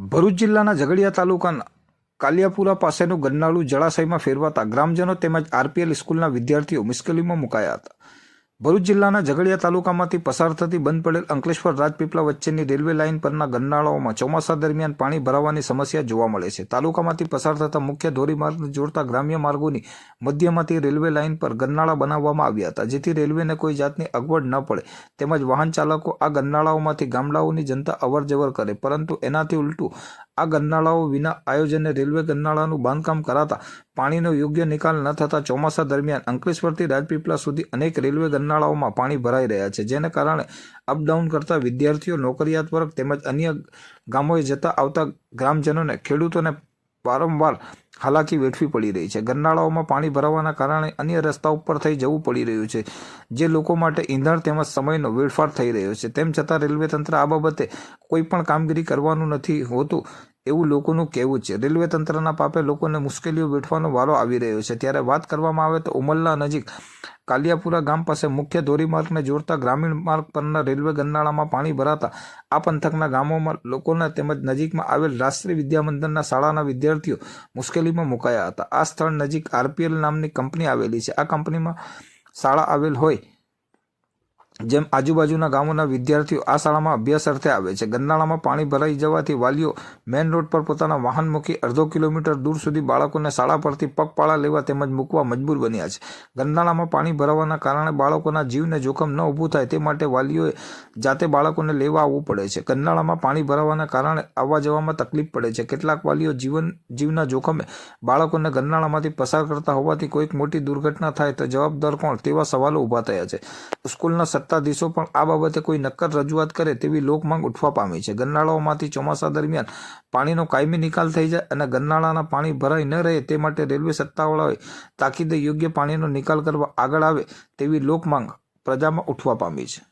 ભરૂચ જિલ્લાના ઝઘડિયા તાલુકાના કાલિયાપુરા પાસેનું ગન્નાળું જળાશયમાં ફેરવાતા ગ્રામજનો તેમજ આરપીએલ સ્કૂલના વિદ્યાર્થીઓ મુશ્કેલીમાં મુકાયા હતા. ભરૂચ જિલ્લાના ઝઘડિયા તાલુકામાંથી પસાર થતી બંધ પડેલ અંકલેશ્વર રાજપીપળા વચ્ચેની રેલવે લાઇન પરના ગન્નાળાઓમાં ચોમાસા દરમિયાન પાણી ભરાવાની સમસ્યા જોવા મળે છે. તાલુકામાંથી પસાર થતા મુખ્ય ધોરીમાર્ગને જોડતા ગ્રામ્ય માર્ગોની મધ્યમાંથી રેલવે લાઇન પર ગન્નાળા બનાવવામાં આવ્યા હતા, જેથી રેલવેને કોઈ જાતની અગવડ ન પડે. તેમજ વાહન ચાલકો આ ગન્નાળાઓમાંથી ગામડાઓની જનતા અવરજવર કરે, પરંતુ એનાથી ઉલટું આ ગંદાળાઓ વિના આયોજને રેલવે ગંદનાળાનું બાંધકામ કરાતા પાણીનો યોગ્ય નિકાલ ન થતા ચોમાસા દરમિયાન અંકલેશ્વરથી રાજપીપળા સુધી અનેક રેલવે ગન્નાળાઓમાં પાણી ભરાઈ રહ્યા છે, જેને કારણે અપડાઉન કરતા વિદ્યાર્થીઓ, નોકરિયાત વર્ગ તેમજ અન્ય ગામોએ જતા આવતા ગ્રામજનોને ખેડૂતોને વારંવાર હાલાકી વેઠવી પડી રહી છે. ગરનાળાઓમાં પાણી ભરાવાના કારણે અન્ય રસ્તા ઉપર થઈ જવું પડી રહ્યું છે, જે લોકો માટે ઈંધણ તેમજ સમયનો વેડફાટ થઈ રહ્યો છે. તેમ છતાં રેલવે તંત્ર આ બાબતે કોઈ પણ કામગીરી કરવાનું નથી હોતું. એવું લોકોનું કહેવું છે. રેલવે તંત્રના પાપે લોકોને મુશ્કેલીઓ વેઠવાનો વારો આવી રહ્યો છે. ત્યારે વાત કરવામાં આવે તો ઉમલ્લા નજીક કાલિયાપુરા ગામ પાસે મુખ્ય ધોરીમાર્ગને જોડતા ગ્રામીણ માર્ગ પરના રેલવે ગંદાળામાં પાણી ભરાતા આ પંથકના ગામોમાં લોકોના તેમજ નજીકમાં આવેલ રાષ્ટ્રીય વિદ્યામંદિરના શાળાના વિદ્યાર્થીઓ મુશ્કેલીમાં મુકાયા હતા. આ સ્થળ નજીક આરપીએલ નામની કંપની આવેલી છે. આ કંપનીમાં શાળા આવેલ હોય જેમ આજુબાજુના ગામોના વિદ્યાર્થીઓ આ શાળામાં અભ્યાસ અર્થે આવે છે. ગંદાળામાં પાણી ભરાઈ જવાથી વાલીઓ મેઇન રોડ પર પોતાના વાહન મૂકી અડધો કિલોમીટર દૂર સુધી બાળકોને શાળા પરથી પગપાળા લેવા તેમજ મૂકવા મજબૂર બન્યા છે. ગંદાળામાં પાણી ભરાવાના કારણે બાળકોના જીવને જોખમ ન ઊભું થાય તે માટે વાલીઓએ જાતે બાળકોને લેવા આવવું પડે છે. ગંદાળામાં પાણી ભરાવાના કારણે આવવા જવામાં તકલીફ પડે છે. કેટલાક વાલીઓ જીવન, જીવના જોખમે બાળકોને ગંદાળામાંથી પસાર કરતા હોવાથી કોઈક મોટી દુર્ઘટના થાય તો જવાબદાર કોણ તેવા સવાલો ઊભા થયા છે. સ્કૂલના સત્તાધીશો પણ આ બાબતે કોઈ નક્કર રજૂઆત કરે તેવી લોકમાંગ ઉઠવા પામી છે. ગન્નાળાઓમાંથી ચોમાસા દરમિયાન પાણીનો કાયમી નિકાલ થઈ જાય અને ગન્નાળાના પાણી ભરાઈ ન રહે તે માટે રેલવે સત્તાવાળાઓએ તાકીદે યોગ્ય પાણીનો નિકાલ કરવા આગળ આવે તેવી લોકમાંગ પ્રજામાં ઉઠવા પામી છે.